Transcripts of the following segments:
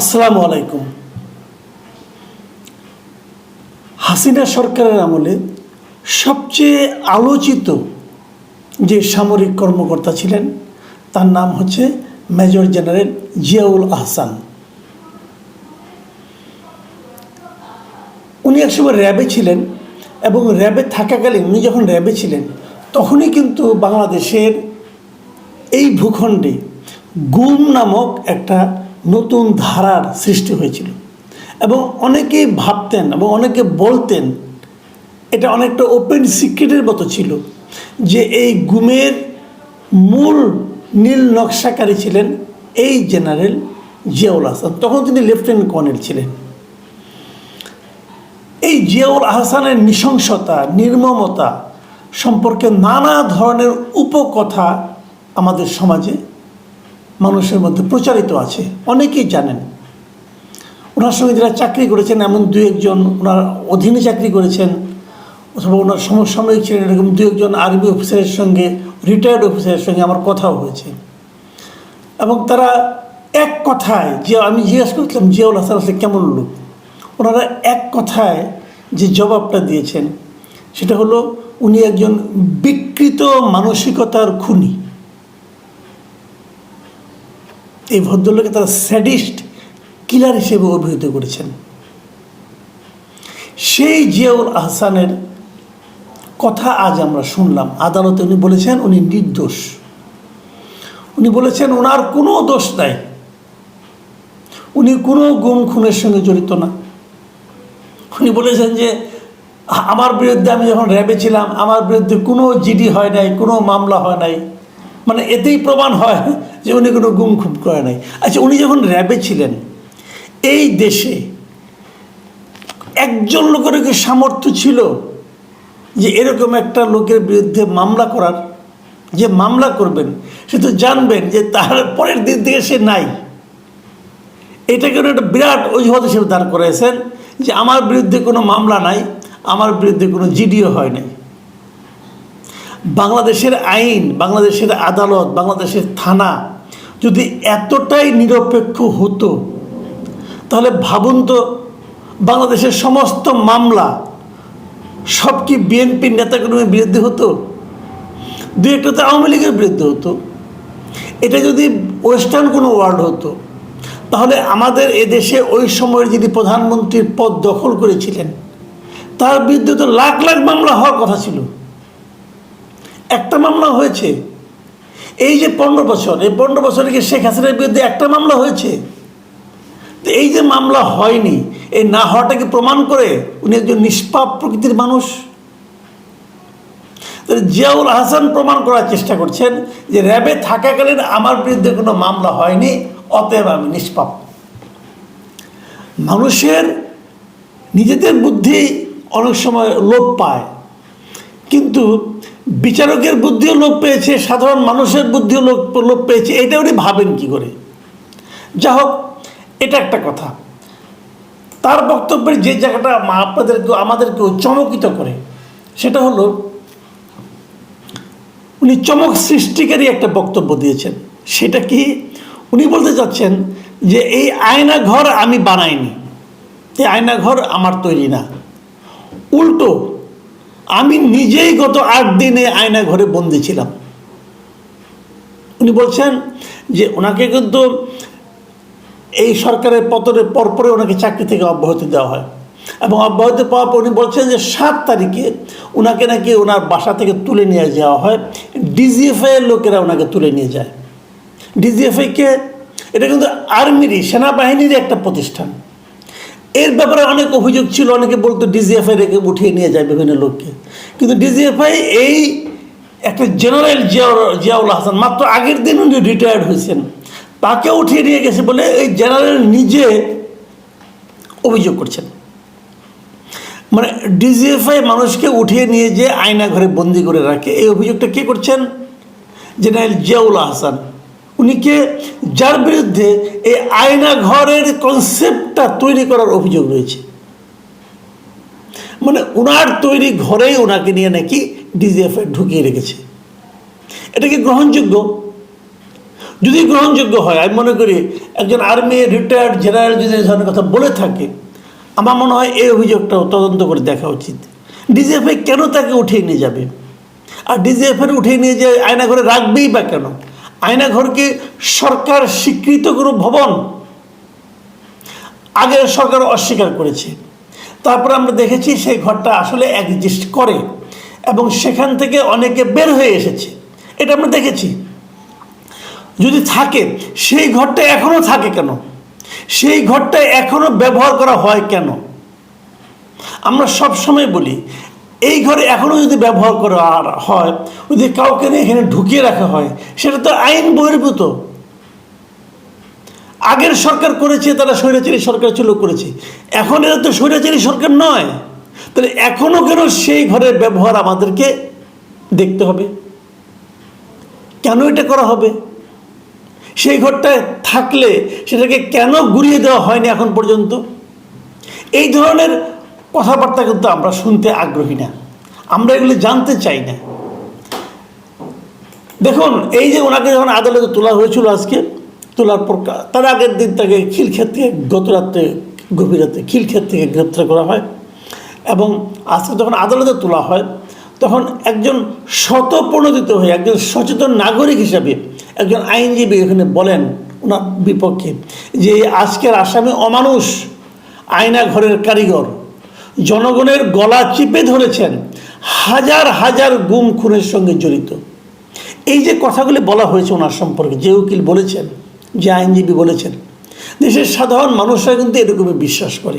আসসালামু আলাইকুম। হাসিনা সরকারের আমলে সবচেয়ে আলোচিত যে সামরিক কর্মকর্তা ছিলেন, তার নাম হচ্ছে মেজর জেনারেল জিয়াউল আহসান। উনি একসময় র্যাবে ছিলেন এবং র্যাবে থাকাকালীন উনি যখন র্যাবে ছিলেন, তখনই কিন্তু বাংলাদেশের এই ভূখণ্ডে গুম নামক একটা নতুন ধারার সৃষ্টি হয়েছিল। এবং অনেকেই ভাবতেন এবং অনেকে বলতেন, এটা অনেকটা ওপেন সিক্রেটের মতো ছিল যে এই গুমের মূল নীল নকশাকারী ছিলেন এই জেনারেল জিয়াউল হাসান। তখন তিনি লেফটেন্যান্ট কর্নেল ছিলেন। এই জিয়াউল আহসানের নৃশংসতা, নির্মমতা সম্পর্কে নানা ধরনের উপকথা আমাদের সমাজে মানুষের মধ্যে প্রচারিত আছে। অনেকেই জানেন। ওনার সঙ্গে যারা চাকরি করেছেন, এমন দু একজন ওনার অধীনে চাকরি করেছেন, অথবা ওনার সমসাময়িক ছিলেন, এরকম দু একজন আর্মি অফিসারের সঙ্গে রিটায়ার্ড অফিসারের সঙ্গে আমার কথাও হয়েছে। এবং তারা এক কথায় যে আমি জিজ্ঞেস করছিলাম, জিয়াউল হাসান আসলে কেমন লোক? ওনারা এক কথায় যে জবাবটা দিয়েছেন, সেটা হলো, উনি একজন বিকৃত মানসিকতার খুনি। এই ভদ্রলোকে তারা স্যাডিস্ট কিলার হিসেবে অভিহিত করেছেন। সেই জিয়াউল আহসানের কথা আজ আমরা শুনলাম। আদালতে উনি বলেছেন, উনি নির্দোষ। উনি বলেছেন, ওনার কোনো দোষ নাই। উনি কোনো গুম খুনের সঙ্গে জড়িত না। উনি বলেছেন যে, আমার বিরুদ্ধে আমি যখন র্যাবে ছিলাম, আমার বিরুদ্ধে কোনো জিডি হয় নাই, কোনো মামলা হয় নাই। মানে এতেই প্রমাণ হয় যে উনি কোনো গুম খুব করে নাই। আচ্ছা উনি যখন র্যাবে ছিলেন, এই দেশে একজন লোকের কি সামর্থ্য ছিল যে এরকম একটা লোকের বিরুদ্ধে মামলা করার? যে মামলা করবেন, সে তো জানবেন যে তার পরের দিন থেকে সে নাই। এটাকে একটা বিরাট অজুহাত হিসেবে দাঁড় করেছেন যে আমার বিরুদ্ধে কোনো মামলা নাই, আমার বিরুদ্ধে কোনো জিডিও হয় নাই। বাংলাদেশের আইন, বাংলাদেশের আদালত, বাংলাদেশের থানা যদি এতটাই নিরপেক্ষ হতো, তাহলে ভাবুন তো বাংলাদেশের সমস্ত মামলা সব কি বিএনপির নেতাকর্মীর বিরুদ্ধে হতো? দু একটা তো আওয়ামী লীগের বিরুদ্ধে হতো। এটা যদি ওয়েস্টার্ন কোনো ওয়ার্ল্ড হতো, তাহলে আমাদের এদেশে ওই সময়ের যিনি প্রধানমন্ত্রীর পদ দখল করেছিলেন, তার বিরুদ্ধে তো লাখ লাখ মামলা হওয়ার কথা ছিল। একটা মামলা হয়েছে। এই যে পনেরো বছর, এই পনেরো বছরে কি শেখ হাসিনার বিরুদ্ধে একটা মামলা হয়েছে? এই যে মামলা হয়নি, এই না হওয়াটাকে প্রমাণ করে উনি একজন নিষ্পাপ প্রকৃতির মানুষ? জিয়াউল হাসান প্রমাণ করার চেষ্টা করছেন যে র্যাবে থাকাকালীন আমার বিরুদ্ধে কোনো মামলা হয়নি, অতএব আমি নিষ্পাপ। মানুষের নিজেদের বুদ্ধি অনেক সময় লোপ পায়। কিন্তু বিচারকের বুদ্ধিও লোপ পেয়েছে, সাধারণ মানুষের বুদ্ধিও লোপ লোপ পেয়েছে। এটা উনি ভাবেন কি করে? যা হোক, এটা একটা কথা। তার বক্তব্যের যে জায়গাটা আপনাদেরকে আমাদেরকেও চমকিত করে, সেটা হলো, উনি চমক সৃষ্টিকারী একটা বক্তব্য দিয়েছেন। সেটা কি? উনি বলতে চাচ্ছেন যে, এই আয়না ঘর আমি বানাইনি। এই আয়না ঘর আমার তৈরি না। উল্টো আমি নিজেই গত আট দিনে আয়না ঘরে বন্দি ছিলাম। উনি বলছেন যে ওনাকে কিন্তু এই সরকারের পতনের পরপরে ওনাকে চাকরি থেকে অব্যাহতি দেওয়া হয়। এবং অব্যাহতি পাওয়ার পর উনি বলছেন যে সাত তারিখে ওনাকে নাকি ওনার বাসা থেকে তুলে নিয়ে যাওয়া হয়। ডিজিএফআই এর লোকেরা ওনাকে তুলে নিয়ে যায়। ডিজিএফআইকে এটা কিন্তু আর্মিরই সেনাবাহিনীরই একটা প্রতিষ্ঠান। এর ব্যাপারে অনেক অভিযোগ ছিল, অনেকে বলতো ডিজিএফআই রেখে উঠিয়ে নিয়ে যায় বিভিন্ন লোককে। কিন্তু ডিজিএফআই এই একটা জেনারেল জিয়াউর, জিয়াউল হাসান, মাত্র আগের দিন উনি রিটায়ার্ড হয়েছেন। তাকে উঠিয়ে নিয়ে গেছে বলে এই জেনারেল নিজে অভিযোগ করছেন। মানে ডিজিএফআই মানুষকে উঠিয়ে নিয়ে যে আয়না ঘরে বন্দি করে রাখে, এই অভিযোগটা কে করছেন? জেনারেল জিয়াউল হাসান। উনি কে যার বিরুদ্ধে এই আয়না ঘরের কনসেপ্টটা তৈরি করার অভিযোগ রয়েছে। মানে ওনার তৈরি ঘরেই ওনাকে নিয়ে নাকি ডিজিএফআই ঢুকিয়ে রেখেছে। এটা কি গ্রহণযোগ্য? যদি গ্রহণযোগ্য হয়, আমি মনে করি একজন আর্মি রিটায়ার্ড জেনারেল যদি এই ধরনের কথা বলে থাকে, আমার মনে হয় এই অভিযোগটাও তদন্ত করে দেখা উচিত। ডিজিএফআই কেন তাকে উঠিয়ে নিয়ে যাবে? আর ডিজিএফআই উঠিয়ে নিয়ে যে আয়নাঘরে রাখবেই বা কেন? আয়নাঘরকে সরকার স্বীকৃত কোনো ভবন। আগের সরকার অস্বীকার করেছে। তারপর আমরা দেখেছি সেই ঘরটা আসলে এক্সিস্ট করে এবং সেখান থেকে অনেকে বের হয়ে এসেছে। এটা আমরা দেখেছি। যদি থাকে, সেই ঘরটা এখনও থাকে কেন? সেই ঘরটা এখনও ব্যবহার করা হয় কেন? আমরা সব সময় বলি এই ঘরে এখনও যদি ব্যবহার করা হয়, যদি কাউকে এখানে ঢুকিয়ে রাখা হয়, সেটা তো আইন বহির্ভূত। আগের সরকার করেছে, তারা স্বৈরাচারী সরকার ছিল, করেছে। এখন এরা তো স্বৈরাচারী সরকার নয়। তাহলে এখনও কেন সেই ঘরের ব্যবহার আমাদেরকে দেখতে হবে? কেন এটা করা হবে? সেই ঘরটায় থাকলে সেটাকে কেন ঘুরিয়ে দেওয়া হয়নি এখন পর্যন্ত? এই ধরনের কথাবার্তা কিন্তু আমরা শুনতে আগ্রহী না। আমরা এগুলি জানতে চাই না। দেখুন, এই যে ওনাকে যখন আদালতে তোলা হয়েছিল আজকে, তোলার পর তার আগের দিন তাকে খিলক্ষেত থেকে গত রাত্রে গভীর রাতে খিলক্ষেত থেকে গ্রেপ্তার করা হয় এবং আজকে যখন আদালতে তোলা হয়, তখন একজন শতপ্রণোদিত হয়ে, একজন সচেতন নাগরিক হিসাবে একজন আইনজীবী এখানে বলেন ওনার বিপক্ষে যে আজকের আসামি অমানুষ আয়না ঘরের কারিগর। জনগণের গলা চিপে ধরেছেন হাজার হাজার গুম খুনের সঙ্গে জড়িত। এই যে কথাগুলি বলা হয়েছে ওনার সম্পর্কে, যে উকিল বলেছেন, যে আইনজীবী বলেছেন, দেশের সাধারণ মানুষরা কিন্তু এরকমই বিশ্বাস করে।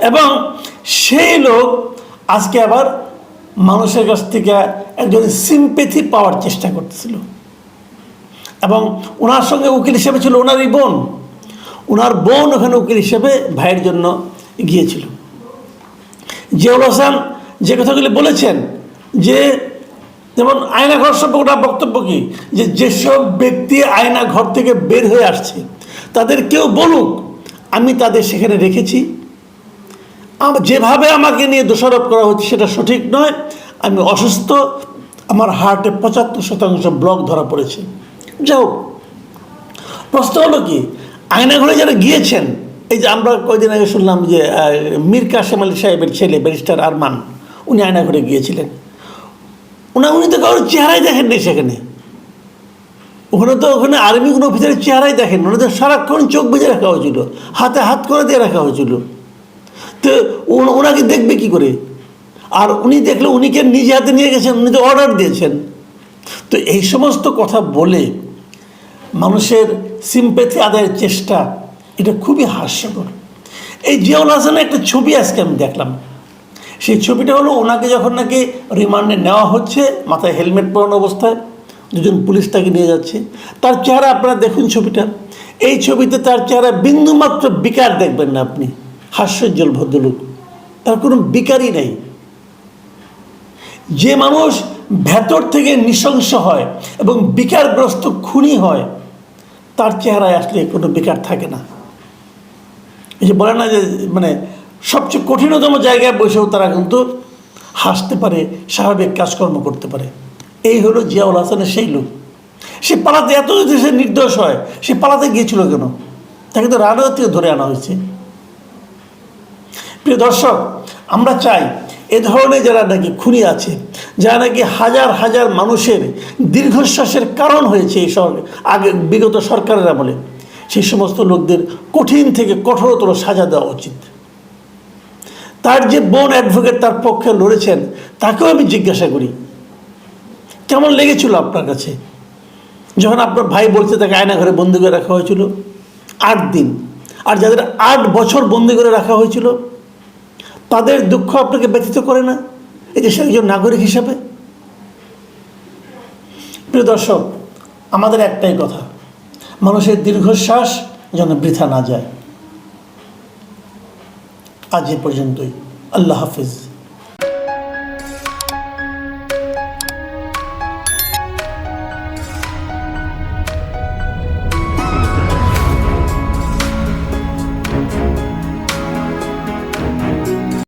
এবং সেই লোক আজকে আবার মানুষের কাছ থেকে একজন সিম্পেথি পাওয়ার চেষ্টা করতেছিল। এবং ওনার সঙ্গে উকিল হিসেবে ছিল ওনারই বোন। ওনার বোন ওখানে উকিল হিসেবে ভাইয়ের জন্য গিয়েছিল। জিয়াউল হাসান যে কথাগুলি বলেছেন, যে যেমন আয়নাঘর সম্পর্কে ওনার বক্তব্য কি? যে যেসব ব্যক্তি আয়না ঘর থেকে বের হয়ে আসছে, তাদের কেউ বলুক, আমি তাদের সেখানে রেখেছি। যেভাবে আমাকে নিয়ে দোষারোপ করা হচ্ছে সেটা সঠিক নয়। আমি অসুস্থ, আমার হার্টে পঁচাত্তর শতাংশ ব্লক ধরা পড়েছে। যাই হোক, প্রশ্ন হলো কি? আয়নাঘরে যারা গিয়েছেন এই যে আমরা কয়দিন আগে শুনলাম যে মীর কাসেম আলী সাহেবের ছেলে, ব্যারিস্টার আরমান, উনি আয়না করে গিয়েছিলেন। উনি উনি তো কারোর চেহারাই দেখেননি সেখানে। ওখানে তো ওখানে আর্মি কোনো অফিসারের চেহারাই দেখেন ওখানে তো সারাক্ষণ চোখ বেঁধে রাখা হয়েছিল, হাতে হাত করে দিয়ে রাখা হয়েছিল। তো ওনাকে দেখবে কি করে? আর উনি দেখলে উনিকে নিজে হাতে নিয়ে গেছেন, উনি তো অর্ডার দিয়েছেন। তো এই সমস্ত কথা বলে মানুষের সিম্পেথি আদায়ের চেষ্টা এটা খুবই হাস্যকর। এই জিয়াউল হাসানের একটা ছবি আজকে আমি দেখলাম। সেই ছবিটা হলো ওনাকে যখন নাকি রিমান্ডে নেওয়া হচ্ছে, মাথায় হেলমেট পরানো অবস্থায়, দুজন পুলিশ তাকে নিয়ে যাচ্ছে। তার চেহারা আপনারা দেখুন ছবিটা। এই ছবিতে তার চেহারা বিন্দুমাত্র বিকার দেখবেন না আপনি। হাস্যজ্জ্বল ভদ্রলোক। তার কোনো বিকারই নেই। যে মানুষ ভেতর থেকে নৃশংস হয় এবং বিকারগ্রস্ত খুনি হয়, তার চেহারায় আসলে কোনো বিকার থাকে না। এই যে বলে না যে মানে সবচেয়ে কঠিনতম জায়গায় বসেও তারা কিন্তু হাসতে পারে, স্বাভাবিক কাজকর্ম করতে পারে। এই হলো জিয়াউল হাসানের সেই লোক। সে পালাতে এত যদি সে নির্দোষ হয়, সে পালাতে গিয়েছিল কেন? তাকে তো রানার থেকে ধরে আনা হয়েছে। প্রিয় দর্শক, আমরা চাই এ ধরনের যারা নাকি খুনি আছে, যারা নাকি হাজার হাজার মানুষের দীর্ঘশ্বাসের কারণ হয়েছে এই সর আগে বিগত সরকারের আমলে। সেই সমস্ত লোকদের কঠিন থেকে কঠোরতর সাজা দেওয়া উচিত। তার যে বোন অ্যাডভোকেট তার পক্ষে লড়েছেন, তাকেও আমি জিজ্ঞাসা করি, কেমন লেগেছিল আপনার কাছে? যখন আপনার ভাই বলছে তাকে আয়না ঘরে বন্দি করে রাখা হয়েছিল, আট দিন। আর যাদের আট বছর বন্দি করে রাখা হয়েছিল, তাদের দুঃখ আপনাকে ব্যথিত করে না? এই দেশের একজন নাগরিক হিসাবে। প্রিয় দর্শক, আমাদের একটাই কথা মানুষের দীর্ঘশ্বাস যেন বৃথা না যায়। আজ এ পর্যন্তই। আল্লাহ হাফিজ।